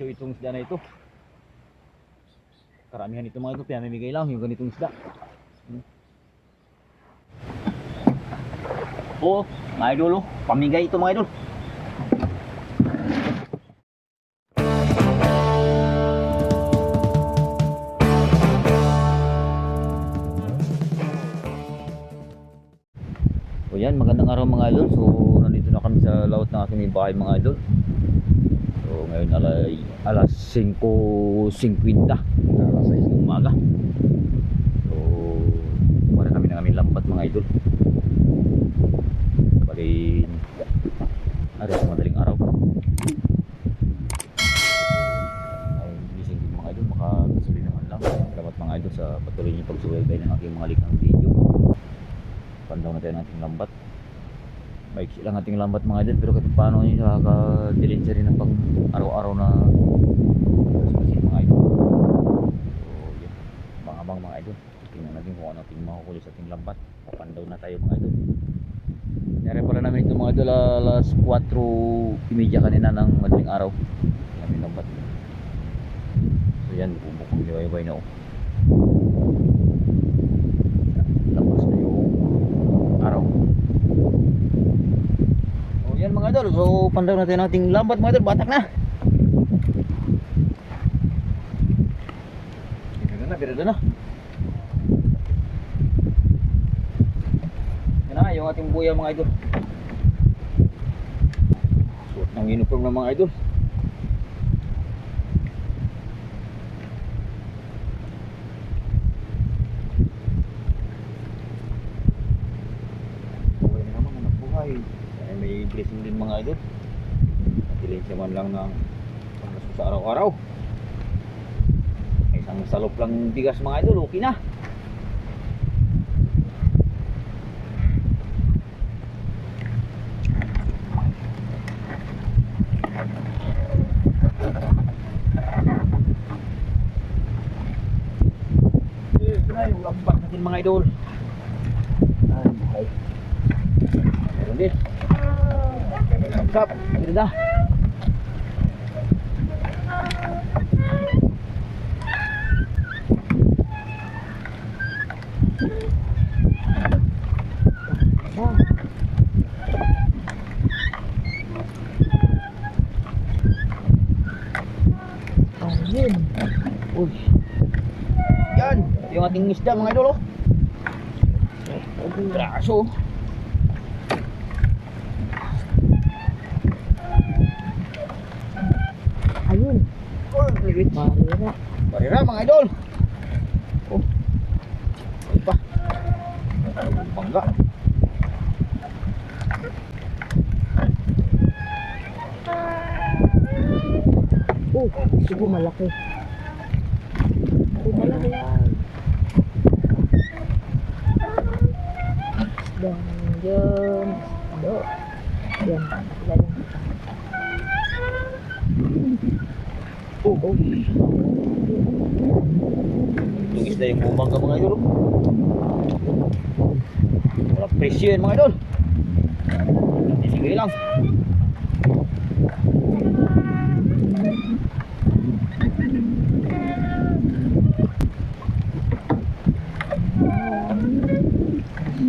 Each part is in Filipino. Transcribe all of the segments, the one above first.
presyo itong isda na ito. Karamihan ito mga ito, pinamimigay lang yung ganitong isda. Hmm. Oo, mga idol, oh. pamigay ito mga idol. So yan, magandang araw mga idol. So nandito na kami sa laot ng aking bahay mga idol. So ngayon alay, alas 5.50 alas 6 ng umaga. So para kami ng aming lambat mga idol. Bali ari sa madaling araw. Ay gising din mga idol, makakasuli naman lang. Salamat mga idol sa patuloy niyo pagsubaybay ng aking mga likang video pandaw na tayo ng ating lambat maiksi lang ating lambat mga idol pero kahit paano yun nakaka-delete siya rin ng pang araw-araw na kasi mga idol. So yun. Abang-abang mga idol. Tingnan natin kung ano ating makukulit sa ating lambat. Papandaw na tayo mga idol. Nyari pala namin ito mga idol alas 4.30 kanina ng madaling araw. Yung aming lambat so yan bubukong liwayway na oh labas na yung araw. O yan mga idol, so pandaw natin nating lambat mga idol, batak na. Birada na, birada na. Yan na, yung ating buya mga idol. Suot ng uniform ng mga idol. buhay na naman anak buhay ay may blessing din mga idol dilensya man lang ng sa araw-araw. Isang salop lang bigas mga idol. Okay na. Natin mga idol. Ay buhay Meron din. Kap, meron na. Ayun. Uy. Yan, yung ating isda mga idol oh. Braso. Ayun. Oh, ligit. Marira. Barira mga idol. Oh. Ay pa. Bangga. Oh, sige malaki. Oh, malaki yan. Dan dyan. Do. Yan. Yan. Oh, oh. Yung isda yung bumangga mga idol. oh. Wala presyo yan mga idol. Sige lang.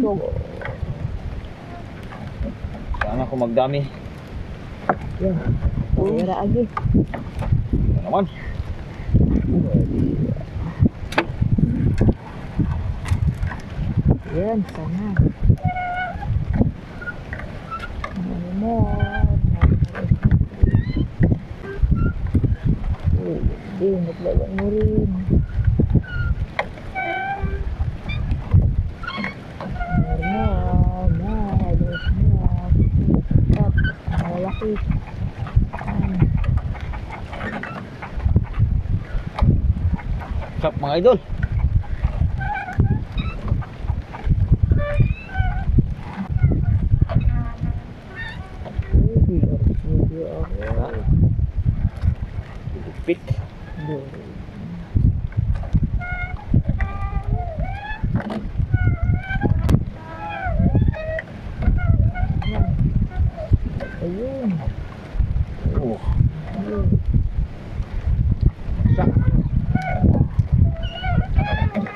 So, Sana ako magdami. yan. Marira agi. Ito naman. Yan, sana. Mo? Oh, hindi. Naglalang mo rin. Malaki. Sup mga idol. Uy, video ako. Lupit. Doon. Ayun. Oh. Ayun.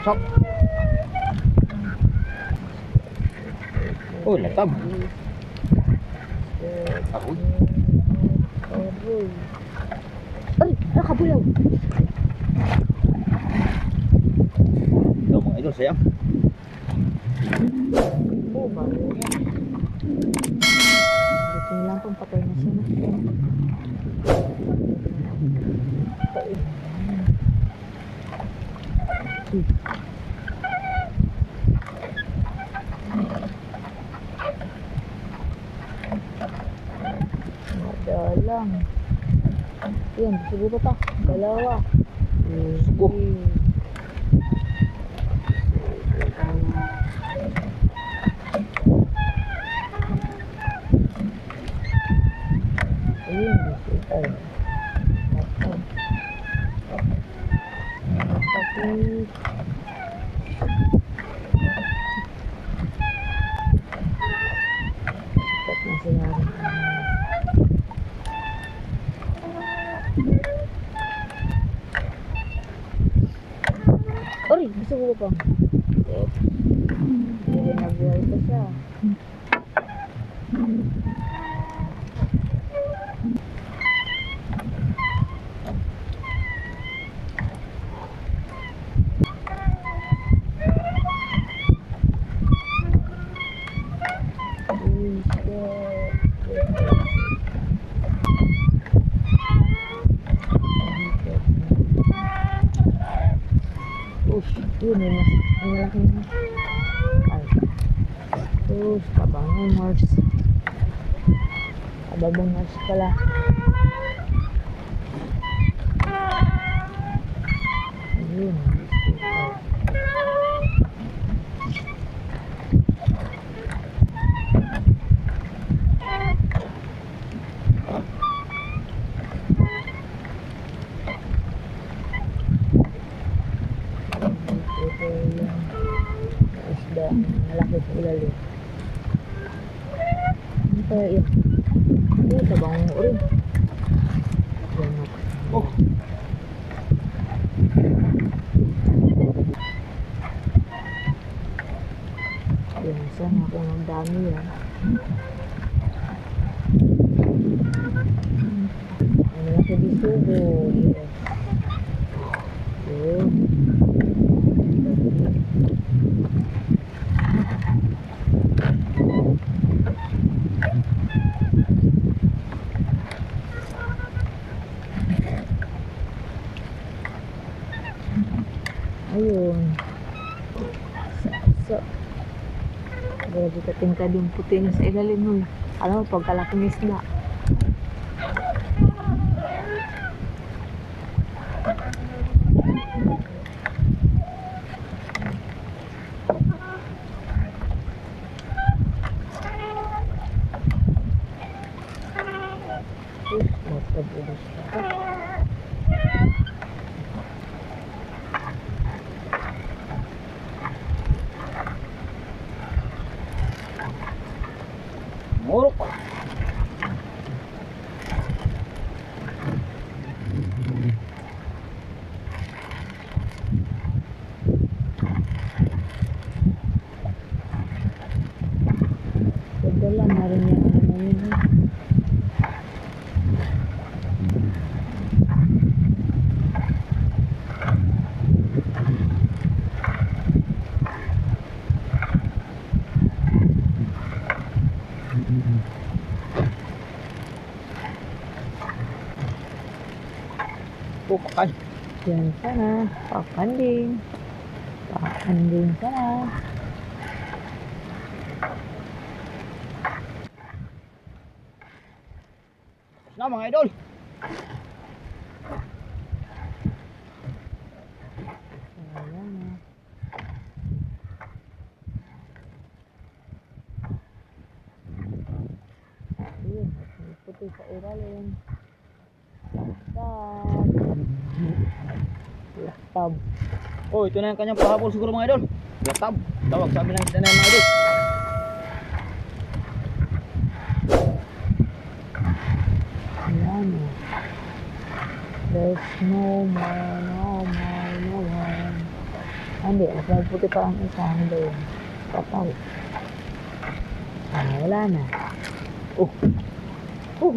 Sak. Latab. Aroy. Aroy. Ay, nakabulaw. Ito mga idol, sayang. Oh, yan. Buti lang kung patay na siya. Patay. Madalang. Yan, siguro pa. Dalawa. Sugo. Ayun, ay. Tapos. Tapos. Sikat na sila rin. Oy, gusto ko pa. Hindi na buhay pa siya. Uy, shit. Ush, yun may mas, may malaking ay. Ush, kabangong horse. Kababang horse pala. Ayun, super. Ito yung isda, malaki sa ilalim. Ano kaya yun? Ito, tabang rin. Yan. Oh. Yan, sana ako ng dami yan. Ano lang sa bisugo? Yes. Yun. Ayun. So, grabe ka yung puti na sa ilalim nun. Alam mo, pagkalaking isda. Uy, matabulos ka. Murok. Ganda lang, narin yan. Ano yun eh. Pukay. Yan sana. Papanding. Papanding sana. Na mga idol. Laktab. Oh, ito na yung kanyang pahabol siguro mga idol. Latab. Tawag sabi ng isda na yan, mga idol. Ayan. There's no more, no more, no more. Hindi, mas puti pa ang isa. Yun? Kapal. Ah, wala na. Oh. Oh.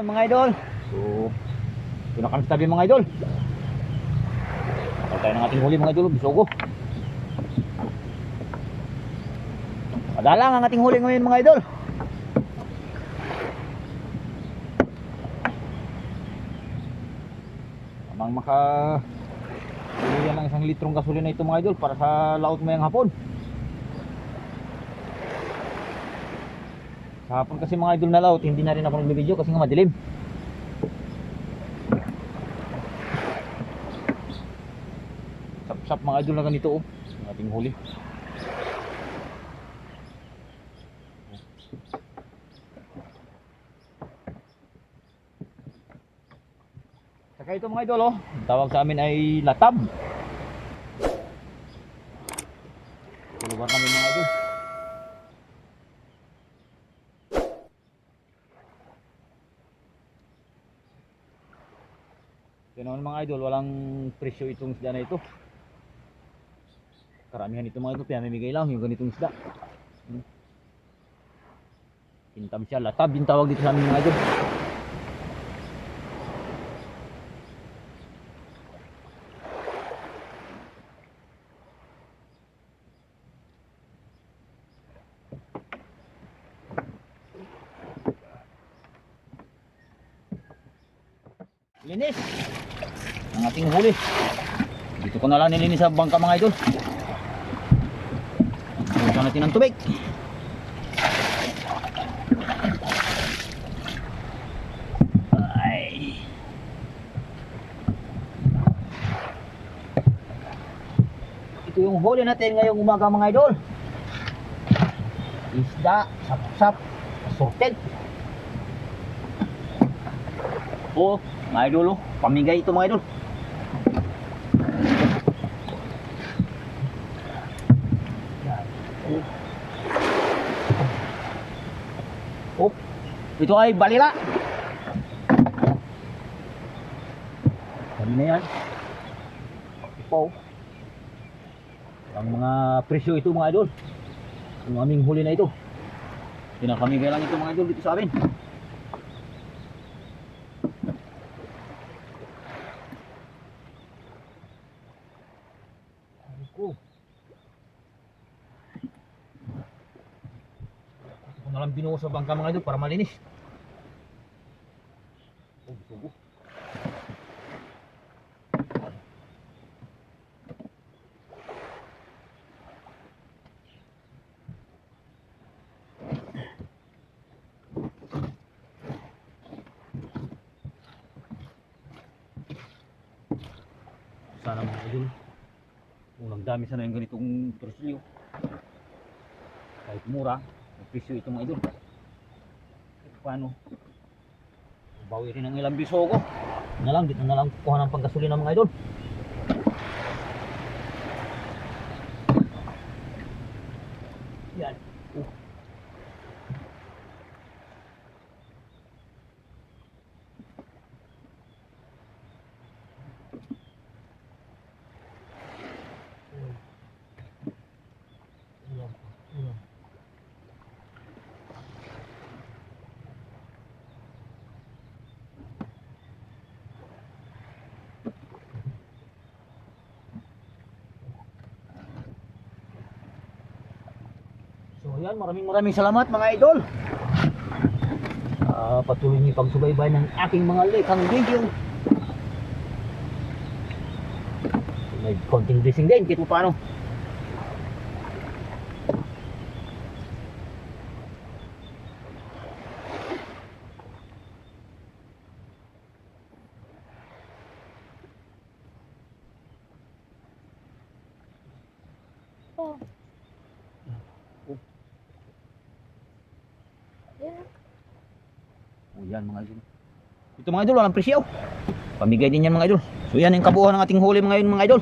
O yun mga idol. So, pinakamistabi mga idol. Nakal tayo ng ating huli mga idol. Bisogo. Madalang ang ating huli ngayon mga idol. Amang maka Bili ng isang litrong gasolina ito mga idol para sa laot mayang hapon. Sa hapon kasi mga idol na laot, hindi na rin ako nagbibideo kasi nga madilim. Sap-sap mga idol na ganito oh. Ang ating huli. Saka ito mga idol oh. Ang tawag sa amin ay latab. Ito lugar namin mga idol. Ito naman mga idol, walang presyo itong isda na ito. Karamihan ito mga idol, pinamimigay lang yung ganitong isda. Hmm. Siya, latab yung tawag dito sa amin mga idol. Linis ang ating huli. Dito ko na lang nilinis sa bangka mga idol. Buksan natin ang tubig. Ay. Ito yung huli natin ngayong umaga mga idol. Isda, sap-sap, assorted. Oh, mga idol, oh. pamigay ito mga idol. Oh, ito ay balila. Kami na yan. Ito. Ang mga presyo ito mga idol. Yung aming huli na ito. Pinakamigay lang ito mga idol dito sa amin. Ay ko. Ko na bangka mga idol para malinis. Oh, sugo. Sana mga idol. Kung nagdami sana yung ganitong torsilyo. Kahit mura, ang presyo ito mga idol. Paano, bawi rin ang ilang bisogo. na lang, dito na lang kuha ng panggasolina mga idol. Yan. Uh. So yan, maraming maraming salamat mga idol. Ah, patuloy niyo pagsubaybay ng aking mga likhang video. May konting blessing din, kahit pa paano. Ito mga idol, walang presyo. Pamigay din yan mga idol. So yan yung kabuuan ng ating huli mga yun mga idol.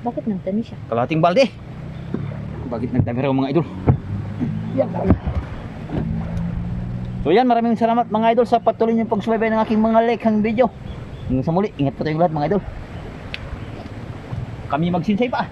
Bakit nagtani siya? Kalating balde. Bakit nagtabi raw mga idol? Yan. So yan, maraming salamat mga idol sa patuloy niyong pagsubaybay ng aking mga likhang video. Hanggang sa muli, ingat po tayong lahat mga idol. Kami magsinsay pa.